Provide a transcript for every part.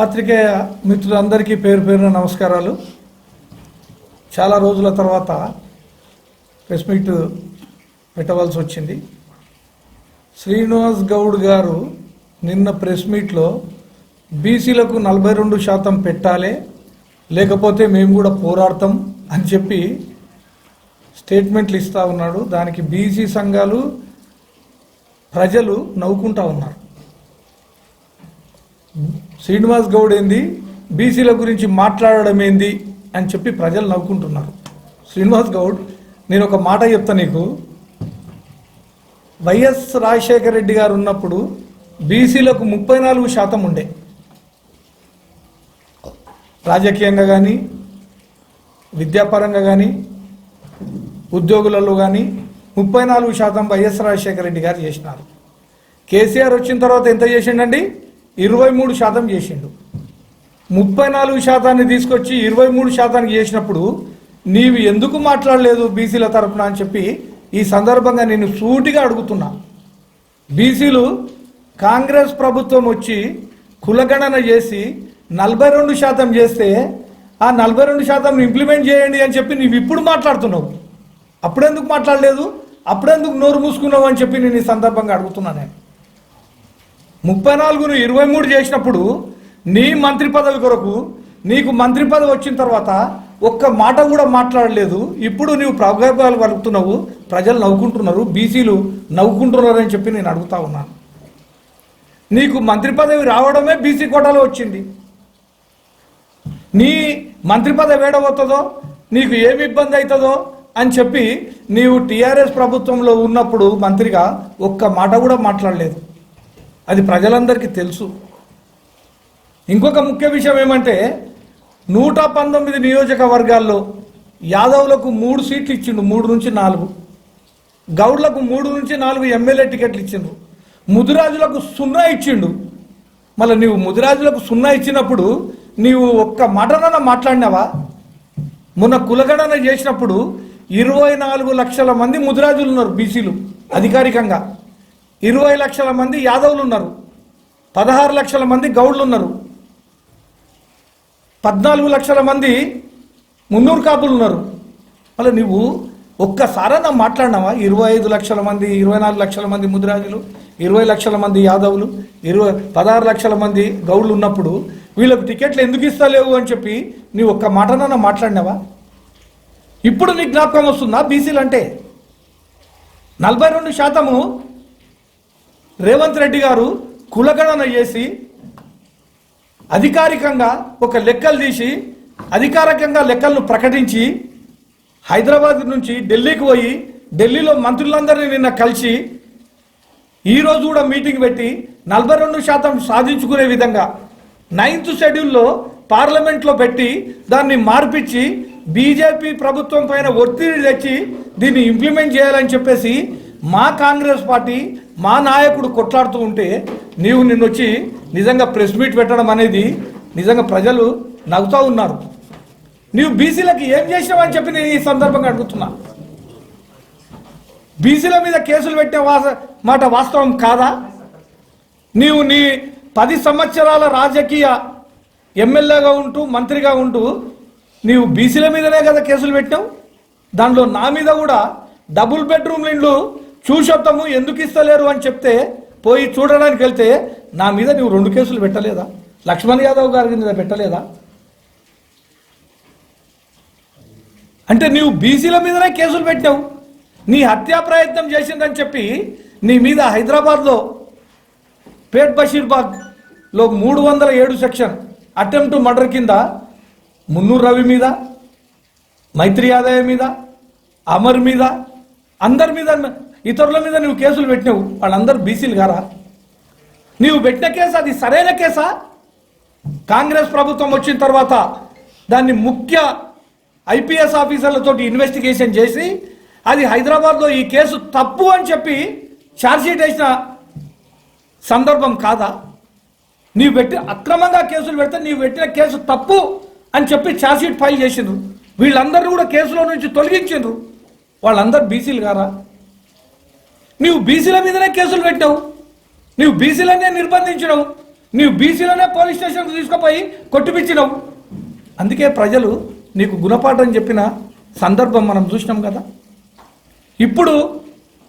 పాత్రికేయ మిత్రులందరికీ పేరు పేరున నమస్కారాలు. చాలా రోజుల తర్వాత ప్రెస్ మీట్ పెట్టవలసి వచ్చింది. శ్రీనివాస్ గౌడ్ గారు నిన్న ప్రెస్ మీట్లో బీసీలకు నలభై రెండు శాతం పెట్టాలి లేకపోతే మేము కూడా పోరాడతాం అని చెప్పి స్టేట్మెంట్లు ఇస్తూ ఉన్నాడు. దానికి బీసీ సంఘాలు ప్రజలు నవ్వుకుంటా ఉన్నారు. శ్రీనివాస్ గౌడ్ ఏంది? బీసీల గురించి మాట్లాడడం ఏంది? అని చెప్పి ప్రజలు నవ్వుకుంటున్నారు. శ్రీనివాస్ గౌడ్ నేను ఒక మాట చెప్తా నీకు. వైఎస్ రాజశేఖర రెడ్డి గారు ఉన్నప్పుడు బీసీలకు ముప్పై నాలుగు శాతం ఉండే. రాజకీయంగా కానీ విద్యాపరంగా కానీ ఉద్యోగులలో కానీ ముప్పై నాలుగు శాతం వైఎస్ రాజశేఖర రెడ్డి గారు చేసినారు. కేసీఆర్ వచ్చిన తర్వాత ఎంత చేసిండండి? ఇరవై మూడు శాతం చేసిండు. ముప్పై నాలుగు శాతాన్ని తీసుకొచ్చి ఇరవై మూడు శాతానికి చేసినప్పుడు నీవు ఎందుకు మాట్లాడలేదు బీసీల తరపున అని చెప్పి ఈ సందర్భంగా నేను సూటిగా అడుగుతున్నా. బీసీలు కాంగ్రెస్ ప్రభుత్వం వచ్చి కులగణన చేసి నలభై రెండు శాతం చేస్తే ఆ నలభై రెండు శాతం ఇంప్లిమెంట్ చేయండి అని చెప్పి నీవు ఇప్పుడు మాట్లాడుతున్నావు. అప్పుడెందుకు మాట్లాడలేదు? అప్పుడెందుకు నోరు మూసుకున్నావు అని చెప్పి నేను ఈ సందర్భంగా అడుగుతున్నా నేను. ముప్పై నాలుగును ఇరవై మూడు చేసినప్పుడు నీ మంత్రి పదవి కొరకు నీకు మంత్రి పదవి వచ్చిన తర్వాత ఒక్క మాట కూడా మాట్లాడలేదు. ఇప్పుడు నీవు ప్రగల్భాలు కలుగుతున్నావు ప్రజలు నవ్వుకుంటున్నారు బీసీలు నవ్వుకుంటున్నారు అని చెప్పి నేను అడుగుతా ఉన్నాను. నీకు మంత్రి పదవి రావడమే బీసీ కోటాలో వచ్చింది. నీ మంత్రి పదవి ఏడబోతుందో నీకు ఏమి ఇబ్బంది అవుతుందో అని చెప్పి నీవు టీఆర్ఎస్ ప్రభుత్వంలో ఉన్నప్పుడు మంత్రిగా ఒక్క మాట కూడా మాట్లాడలేదు. అది ప్రజలందరికీ తెలుసు. ఇంకొక ముఖ్య విషయం ఏమంటే నూట పంతొమ్మిది నియోజకవర్గాల్లో యాదవులకు మూడు సీట్లు ఇచ్చిండు మూడు నుంచి నాలుగు. గౌడ్లకు మూడు నుంచి నాలుగు ఎమ్మెల్యే టికెట్లు ఇచ్చిండు ముదిరాజులకు సున్నా ఇచ్చిండు. మళ్ళీ నీవు ముదిరాజులకు సున్నా ఇచ్చినప్పుడు నీవు ఒక్క మాటనన్నా మాట్లాడినావా? మొన్న కులగణన చేసినప్పుడు ఇరవై నాలుగు లక్షల మంది ముదిరాజులు ఉన్నారు బీసీలు అధికారికంగా. ఇరవై లక్షల మంది యాదవులు ఉన్నారు పదహారు లక్షల మంది గౌడ్లు ఉన్నారు పద్నాలుగు లక్షల మంది మున్నూరు కాపులు ఉన్నారు మళ్ళీ నువ్వు ఒక్కసారన్నా మాట్లాడినావా? ఇరవై ఐదు లక్షల మంది ఇరవై నాలుగు లక్షల మంది ముదిరాజులు ఇరవై లక్షల మంది యాదవులు ఇరవై పదహారు లక్షల మంది గౌడ్లు ఉన్నప్పుడు వీళ్ళకు టికెట్లు ఎందుకు ఇస్తలేవు అని చెప్పి నీవు ఒక్క మాటనన్నా మాట్లాడినావా? ఇప్పుడు నీ జ్ఞాపకం వస్తుందా? బీసీలు అంటే నలభై రెండు శాతము రేవంత్ రెడ్డి గారు కులగణన చేసి అధికారికంగా ఒక లెక్కలు తీసి అధికారికంగా లెక్కలను ప్రకటించి హైదరాబాద్ నుంచి ఢిల్లీకి పోయి ఢిల్లీలో మంత్రులందరినీ నిన్న కలిసి ఈ రోజు కూడా మీటింగ్ పెట్టి నలభై రెండు శాతం సాధించుకునే విధంగా నైన్త్ షెడ్యూల్లో పార్లమెంట్లో పెట్టి దాన్ని మార్పిచ్చి బీజేపీ ప్రభుత్వం పైన ఒత్తిడి తెచ్చి దీన్ని ఇంప్లిమెంట్ చేయాలని చెప్పేసి మా కాంగ్రెస్ పార్టీ మా నాయకుడు కొట్లాడుతూ ఉంటే నీవు నిన్నొచ్చి నిజంగా ప్రెస్ మీట్ పెట్టడం అనేది నిజంగా ప్రజలు నవ్వుతూ ఉన్నారు. నీవు బీసీలకి ఏం చేసినావని చెప్పి నేను ఈ సందర్భంగా అడుగుతున్నా. బీసీల మీద కేసులు పెట్టే వాస మాట వాస్తవం కాదా? నీవు నీ పది సంవత్సరాల రాజకీయ ఎమ్మెల్యేగా ఉంటూ మంత్రిగా ఉంటూ నీవు బీసీల మీదనే కదా కేసులు పెట్టావు దానిలో నా మీద కూడా డబుల్ బెడ్రూమ్ ఇండ్లు చూసొద్దాము ఎందుకు ఇస్తలేరు అని చెప్తే పోయి చూడడానికి వెళ్తే నా మీద నువ్వు రెండు కేసులు పెట్టలేదా? లక్ష్మణ్ యాదవ్ గారి మీద పెట్టలేదా? అంటే నీవు బీసీల మీదనే కేసులు పెట్టావు నీ హత్యా ప్రయత్నం చేసిందని చెప్పి నీ మీద హైదరాబాద్లో పేట్ బషీర్బాగ్లో మూడు వందల ఏడు సెక్షన్ అటెంప్ట్ మర్డర్ కింద మున్నూరు రవి మీద మైత్రి యాదవ్ మీద అమర్ మీద అందరి మీద ఇతరుల మీద నువ్వు కేసులు పెట్టినావు. వాళ్ళందరూ బీసీలు గారా? నీవు పెట్టిన కేసు అది సరైన కేసా? కాంగ్రెస్ ప్రభుత్వం వచ్చిన తర్వాత దాన్ని ముఖ్య ఐపీఎస్ ఆఫీసర్లతోటి ఇన్వెస్టిగేషన్ చేసి అది హైదరాబాద్లో ఈ కేసు తప్పు అని చెప్పి ఛార్జ్షీట్ వేసిన సందర్భం కాదా? నీవు పెట్టి అక్రమంగా కేసులు పెడితే నీవు పెట్టిన కేసు తప్పు అని చెప్పి ఛార్జ్షీట్ ఫైల్ చేసిండ్రు. వీళ్ళందరూ కూడా కేసులో నుంచి తొలగించిండ్రు. వాళ్ళందరూ బీసీలు కారా నీవు బీసీల మీదనే కేసులు పెట్టావు నీవు బీసీలనే నిర్బంధించడం నీవు బీసీలోనే పోలీస్ స్టేషన్కి తీసుకుపోయి కొట్టిపించినావు అందుకే ప్రజలు నీకు గుణపాఠం చెప్పిన సందర్భం మనం చూసినాం కదా. ఇప్పుడు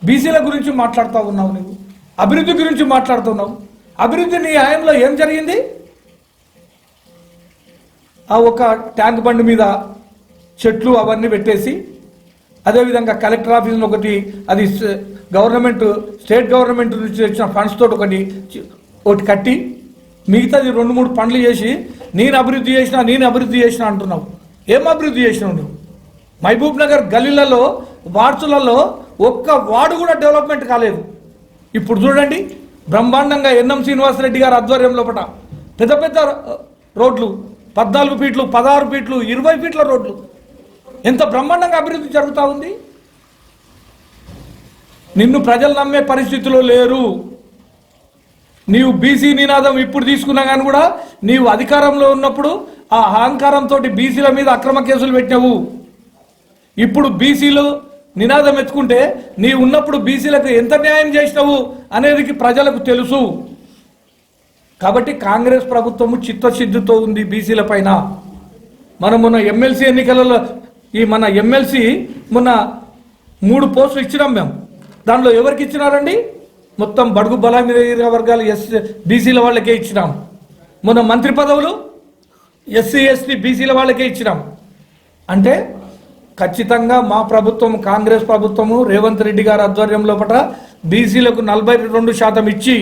బీసీల గురించి మాట్లాడుతూ ఉన్నావు నువ్వు అభివృద్ధి గురించి మాట్లాడుతున్నావు అభివృద్ధి నీ హయాంలో ఏం జరిగింది? ఆ ఒక ట్యాంక్ బండి మీద చెట్లు అవన్నీ పెట్టేసి అదేవిధంగా కలెక్టర్ ఆఫీస్లో ఒకటి అది గవర్నమెంట్ స్టేట్ గవర్నమెంట్ నుంచి వచ్చిన ఫండ్స్ తోటి ఒకటి ఒకటి కట్టి మిగతాది రెండు మూడు పనులు చేసి నేను అభివృద్ధి చేసిన నేను అభివృద్ధి చేసిన అంటున్నావు. ఏం అభివృద్ధి చేసినావు నువ్వు? మహబూబ్ నగర్ గల్లీలలో వార్డులలో ఒక్క వార్డు కూడా డెవలప్మెంట్ కాలేదు. ఇప్పుడు చూడండి బ్రహ్మాండంగా ఎన్ఎం శ్రీనివాసరెడ్డి గారి ఆధ్వర్యంలో పట పెద్ద పెద్ద రోడ్లు పద్నాలుగు ఫీట్లు పదహారు ఫీట్లు ఇరవై ఫీట్ల రోడ్లు. ఎంత బ్రహ్మాండంగా అభివృద్ధి జరుగుతూ ఉంది? నిన్ను ప్రజలు నమ్మే పరిస్థితిలో లేరు. నీవు బీసీ నినాదం ఇప్పుడు తీసుకున్నా కానీ కూడా నీవు అధికారంలో ఉన్నప్పుడు ఆ అహంకారంతో బీసీల మీద అక్రమ కేసులు పెట్టినవు. ఇప్పుడు బీసీలు నినాదం ఎత్తుకుంటే నీ ఉన్నప్పుడు బీసీలకు ఎంత న్యాయం చేసినావు అనేది ప్రజలకు తెలుసు. కాబట్టి కాంగ్రెస్ ప్రభుత్వము చిత్తశుద్ధితో ఉంది బీసీల పైన. మనం మొన్న ఎమ్మెల్సీ ఎన్నికలలో ఈ మన ఎమ్మెల్సీ మొన్న మూడు పోస్టులు ఇచ్చినాం మేము. దానిలో ఎవరికి ఇచ్చినారండి? మొత్తం బడుగు బలహీన వర్గాలు ఎస్ బీసీల వాళ్ళకే ఇచ్చినాం. మొన్న మంత్రి పదవులు ఎస్సీ ఎస్టీ బీసీల వాళ్ళకే ఇచ్చినాం. అంటే ఖచ్చితంగా మా ప్రభుత్వం కాంగ్రెస్ ప్రభుత్వము రేవంత్ రెడ్డి గారి ఆధ్వర్యంలో పట బీసీలకు నలభై రెండు శాతం ఇచ్చి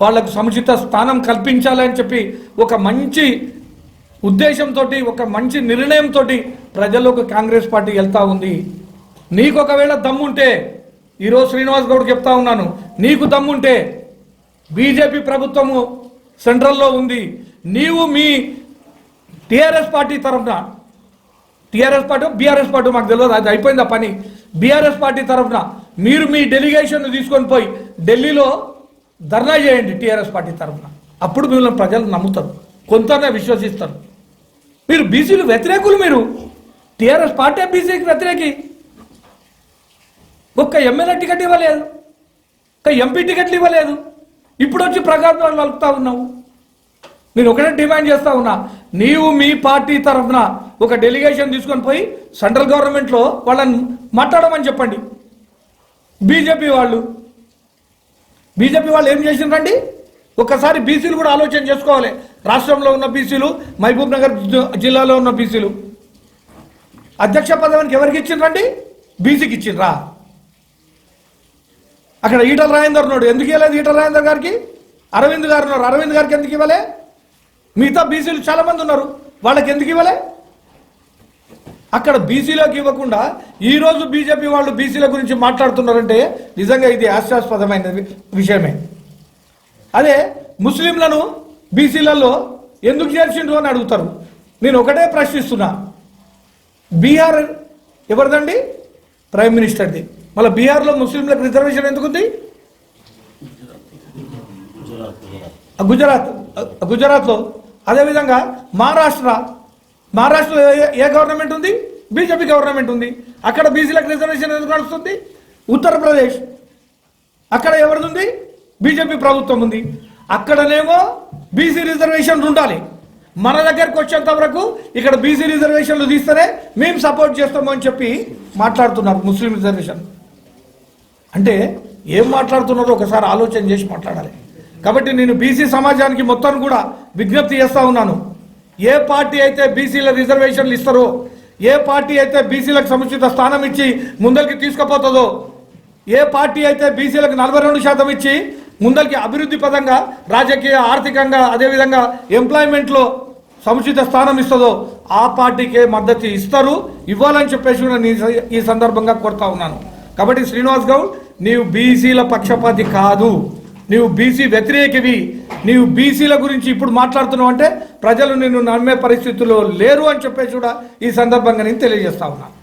వాళ్ళకు సముచిత స్థానం కల్పించాలని చెప్పి ఒక మంచి ఉద్దేశంతో ఒక మంచి నిర్ణయంతో ప్రజల్లోకి కాంగ్రెస్ పార్టీ వెళ్తూ ఉంది. నీకు ఒకవేళ దమ్ముంటే ఈరోజు శ్రీనివాస్ గౌడ్ చెప్తా ఉన్నాను. నీకు దమ్ముంటే బీజేపీ ప్రభుత్వము సెంట్రల్లో ఉంది. నీవు మీ టిఆర్ఎస్ పార్టీ తరఫున టిఆర్ఎస్ పార్టీ బీఆర్ఎస్ పార్టీ మాకు తెలియదు అది అయిపోయింది ఆ పని? బీఆర్ఎస్ పార్టీ తరఫున మీరు మీ డెలిగేషన్ తీసుకొని పోయి ఢిల్లీలో ధర్నా చేయండి టీఆర్ఎస్ పార్టీ తరఫున. అప్పుడు మిమ్మల్ని ప్రజలు నమ్ముతారు కొంతనే విశ్వసిస్తారు. మీరు బీసీలు వ్యతిరేకులు మీరు. టీఆర్ఎస్ పార్టీ బీసీకి వ్యతిరేకి. ఒక్క ఎమ్మెల్యే టికెట్ ఇవ్వలేదు. ఒక్క ఎంపీ టికెట్లు ఇవ్వలేదు. ఇప్పుడు వచ్చి ప్రగాఢాలు నలుపుతా ఉన్నావు. నేను ఒకటే డిమాండ్ చేస్తా ఉన్నా. నీవు మీ పార్టీ తరఫున ఒక డెలిగేషన్ తీసుకొని పోయి సెంట్రల్ గవర్నమెంట్లో వాళ్ళని మాట్లాడమని చెప్పండి. బీజేపీ వాళ్ళు. బీజేపీ వాళ్ళు ఏం చేసిండ్రండి? ఒక్కసారి బీసీలు కూడా ఆలోచన చేసుకోవాలి. రాష్ట్రంలో ఉన్న బీసీలు మహబూబ్ నగర్ జి- జిల్లాలో ఉన్న బీసీలు. అధ్యక్ష పదవికి ఎవరికి ఇచ్చిండ్రండి? బీసీకి ఇచ్చిండ్రా? అక్కడ ఈటల రాజేందర్ ఉన్నాడు. ఎందుకు ఇవ్వలేదు ఈటల రాజేందర్ గారికి? అరవింద్ గారు ఉన్నారు. అరవింద్ గారికి ఎందుకు ఇవ్వలే? మిగతా బీసీలు చాలా మంది ఉన్నారు. వాళ్ళకి ఎందుకు ఇవ్వలే? అక్కడ బీసీలోకి ఇవ్వకుండా ఈ రోజు బీజేపీ వాళ్ళు బీసీల గురించి మాట్లాడుతున్నారంటే నిజంగా ఇది హాస్యాస్పదమైన విషయమే. అదే ముస్లింలను బీసీలలో ఎందుకు చేర్చిండ్రు అని అడుగుతారు. నేను ఒకటే ప్రశ్నిస్తున్నా. బీహార్ ఎవరిదండి? ప్రైమ్ మినిస్టర్ది. మళ్ళీ బీహార్లో ముస్లింలకు రిజర్వేషన్ ఎందుకుంది? ఆ గుజరాత్ గుజరాత్లో. అదేవిధంగా మహారాష్ట్ర. మహారాష్ట్రలో ఏ- గవర్నమెంట్ ఉంది? బీజేపీ గవర్నమెంట్ ఉంది. అక్కడ బీసీలకు రిజర్వేషన్ ఎందుకు నడుస్తుంది? ఉత్తరప్రదేశ్. అక్కడ ఎవరిది ఉంది? బీజేపీ ప్రభుత్వం ఉంది. అక్కడనేమో బీసీ రిజర్వేషన్ ఉండాలి. మన దగ్గరకు వచ్చేంత వరకు ఇక్కడ బీసీ రిజర్వేషన్లు తీస్తేనే మేము సపోర్ట్ చేస్తాము అని చెప్పి మాట్లాడుతున్నారు ముస్లిం రిజర్వేషన్. అంటే ఏం మాట్లాడుతున్నారో ఒకసారి ఆలోచన చేసి మాట్లాడాలి. కాబట్టి నేను బీసీ సమాజానికి మొత్తం కూడా విజ్ఞప్తి చేస్తా ఉన్నాను. ఏ పార్టీ అయితే బీసీల రిజర్వేషన్లు ఇస్తారో ఏ పార్టీ అయితే బీసీలకు సముచిత స్థానం ఇచ్చి ముందరికి తీసుకుపోతుందో ఏ పార్టీ అయితే బీసీలకు నలభై రెండు శాతం ఇచ్చి ముందరికి అభివృద్ధి పదంగా రాజకీయ ఆర్థికంగా అదేవిధంగా ఎంప్లాయ్మెంట్లో సముచిత స్థానం ఇస్తుందో ఆ పార్టీకే మద్దతు ఇస్తారు ఇవ్వాలని చెప్పేసి కూడా నేను ఈ సందర్భంగా కోరుతా ఉన్నాను. కాబట్టి శ్రీనివాస్ గౌడ్ నీవు బీసీల పక్షపాతి కాదు. నీవు బీసీ వ్యతిరేకివి. నీవు బీసీల గురించి ఇప్పుడు మాట్లాడుతున్నావు అంటే ప్రజలు నిన్ను నమ్మే పరిస్థితుల్లో లేరు అని చెప్పేసి కూడా ఈ సందర్భంగా నేను తెలియజేస్తా ఉన్నాను